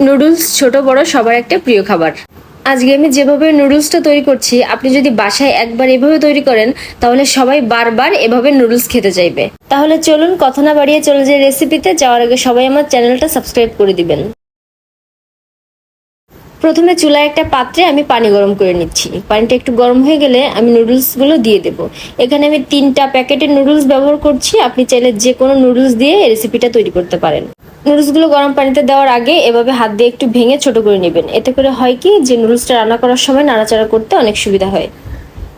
Noodles ছোট, বড়, সবার একটা প্রিয় খাবার। আজকে আমি যেভাবে নুডলসটা তৈরি করছি, আপনি যদি বাসায় একবার এভাবে তৈরি করেন, তাহলে সবাই বারবার এভাবে নুডলস খেতে চাইবে। তাহলে চলুন কথা না বাড়িয়ে চলে যাই রেসিপিতে, যাওয়ার আগে সবাই আমার চ্যানেলটা সাবস্ক্রাইব করে দিবেন। প্রথমে চুলায় একটা পাত্রে আমি পানি গরম করে নিচ্ছি। পানিটা একটু গরম হয়ে গেলে আমি নুডলসগুলো দিয়ে দেবো। এখানে আমি তিনটা প্যাকেটের নুডলস ব্যবহার করছি, আপনি চাইলে যে কোনো নুডলস দিয়ে রেসিপিটা তৈরি করতে পারেন। নুডলসগুলো গরম পানিতে দেওয়ার আগে এভাবে হাত দিয়ে একটু ভেঙে ছোট করে নেবেন। এতে করে হয় কি, যে নুডলসটা রান্না করার সময় নাড়াচাড়া করতে অনেক সুবিধা হয়।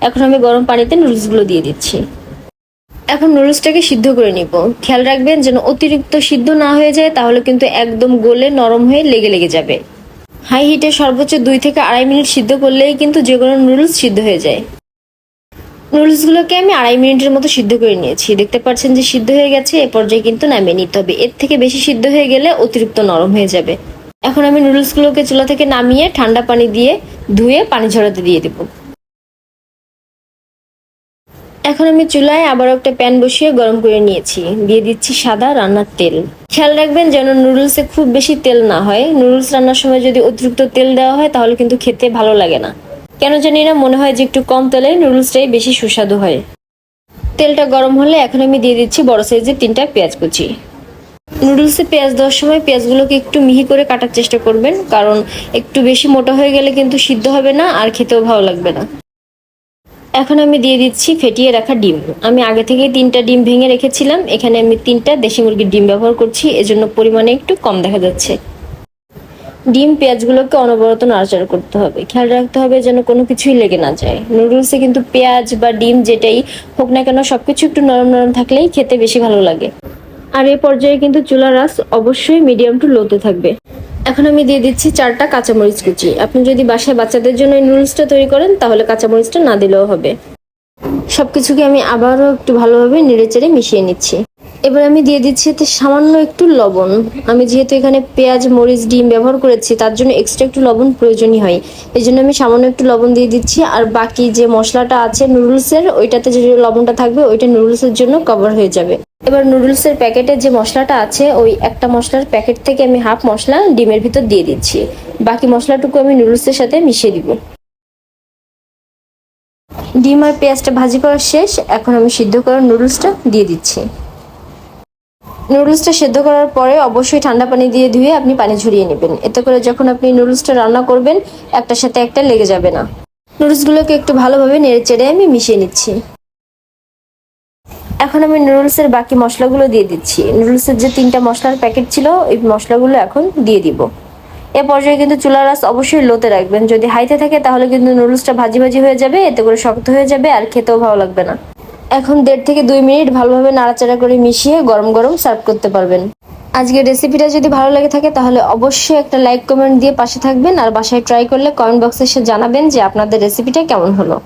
এখন আমি গরম পানিতে নুডলসগুলো দিয়ে দিচ্ছি। এখন নুডলসটাকে সিদ্ধ করে নিব। খেয়াল রাখবেন যেন অতিরিক্ত সিদ্ধ না হয়ে যায়, তাহলে কিন্তু একদম গলে নরম হয়ে লেগে লেগে যাবে। হাই হিটে সর্বোচ্চ দুই থেকে আড়াই মিনিট সিদ্ধ করলেই কিন্তু যে কোনো নুডলস সিদ্ধ হয়ে যায়। নুডলসগুলোকে আমি আড়াই মিনিটের মতো সিদ্ধ করে নিয়েছি। দেখতে পাচ্ছেন যে সিদ্ধ হয়ে গেছে, এ পর্যায়ে কিন্তু নামিয়ে নিতে হবে। এর থেকে বেশি সিদ্ধ হয়ে গেলে অতিরিক্ত নরম হয়ে যাবে। এখন আমি নুডলসগুলোকে চুলা থেকে নামিয়ে ঠান্ডা পানি দিয়ে ধুয়ে পানি ঝরাতে দিয়ে দেবো। এখন আমি চুলায় আবার একটা প্যান বসিয়ে গরম করে নিয়েছি। দিয়ে দিচ্ছি সাদা রান্নার তেল। খেয়াল রাখবেন যেন নুডলসে খুব বেশি তেল না হয়। নুডলস রান্নার সময় যদি অতিরিক্ত তেল দেওয়া হয়, তাহলে কিন্তু খেতে ভালো লাগে না। কেন জানি না, মনে হয় যে একটু কম তেলে নুডলসটাই বেশি সুস্বাদু হয়। তেলটা গরম হলে এখন আমি দিয়ে দিচ্ছি বড় সাইজের তিনটা পেঁয়াজ কুচি। নুডলসে পেঁয়াজ দেওয়ার সময় পেঁয়াজগুলোকে একটু মিহি করে কাটার চেষ্টা করবেন, কারণ একটু বেশি মোটা হয়ে গেলে কিন্তু সিদ্ধ হবে না আর খেতেও ভালো লাগবে না। এখন আমি দিয়ে দিচ্ছি ফেটিয়ে রাখা ডিম। আমি আগে থেকে তিনটা ডিম ভেঙে রেখেছিলাম, এখানে আমি তিনটা দেশি মুরগির ডিম ব্যবহার করছি, এজন্য পরিমাণে একটু কম দেখা যাচ্ছে। ডিম, পেঁয়াজগুলোকে অনবরত নাড়াচাড়া করতে হবে। খেয়াল রাখতে হবে যেন কোনো কিছুই লেগে না যায়। নুডলসে কিন্তু পেঁয়াজ বা ডিম যেটাই হোক না কেন, সবকিছু একটু নরম নরম থাকলেই খেতে বেশি ভালো লাগে। আর এই পর্যায়ে কিন্তু চুলার রাস অবশ্যই মিডিয়াম টু লোতে থাকবে। এখন আমি দিয়ে দিচ্ছি চারটা কাঁচামরিচ কুচি। আপনি যদি বাসায় বাচ্চাদের জন্য নুডলসটা তৈরি করেন, তাহলে কাঁচামরিচটা না দিলেও হবে। সবকিছুকে আমি আবারও একটু ভালোভাবে নেড়েচেড়ে মিশিয়ে নিচ্ছি। এবার আমি দিয়ে দিচ্ছি এতে সামান্য একটু লবণ। আমি যেহেতু এখানে পেঁয়াজ, মরিচ, ডিম ব্যবহার করেছি, তার জন্য এক্সট্রা একটু লবণ প্রয়োজনই হয়। এই জন্য আমি সামান্য একটু লবণ দিয়ে দিচ্ছি, আর বাকি যে মশলাটা আছে নুডলসের, ওইটাতে যে লবণটা থাকবে, ওইটা নুডলসের জন্য কভার হয়ে যাবে। এবার নুডলসের প্যাকেটে যে মশলাটা আছে, ওই একটা মশলার প্যাকেট থেকে আমি হাফ মশলা ডিমের ভিতর দিয়ে দিচ্ছি। বাকি মশলাটুকু আমি নুডলসের সাথে মিশিয়ে দিব। ডিম আর পেঁয়াজটা ভাজি করা শেষ, এখন আমি সিদ্ধ করা নুডলসটা দিয়ে দিচ্ছি। নুডলসটা সেদ্ধ করার পরে অবশ্যই ঠান্ডা পানি দিয়ে ধুয়ে আপনি পানি ঝরিয়ে নেবেন। এতে করে যখন আপনি নুডলসটা রান্না করবেন, একটার সাথে একটা লেগে যাবে না। নুডলসগুলোকে একটু ভালোভাবে নেড়ে চেড়ে আমি মিশিয়ে নিচ্ছি। এখন আমি নুডলসের বাকি মশলাগুলো দিয়ে দিচ্ছি। নুডলসের যে তিনটা মশলার প্যাকেট ছিল এই মশলাগুলো এখন দিয়ে দিব। এ পর্যায়ে কিন্তু চুলার রাস অবশ্যই লোতে রাখবেন। যদি হাইতে থাকে, তাহলে কিন্তু নুডলসটা ভাজি ভাজি হয়ে যাবে, এতে করে শক্ত হয়ে যাবে আর খেতেও ভালো লাগবে না। এখন দেড় থেকে দুই মিনিট ভালোভাবে নাড়াচাড়া করে মিশিয়ে গরম গরম সার্ভ করতে পারবেন। আজকের রেসিপিটা যদি ভালো লেগে থাকে তাহলে অবশ্যই একটা লাইক কমেন্ট দিয়ে পাশে থাকবেন আর বাসায় ট্রাই করলে কমেন্ট বক্সে এসে জানাবেন যে আপনাদের রেসিপিটা কেমন হলো।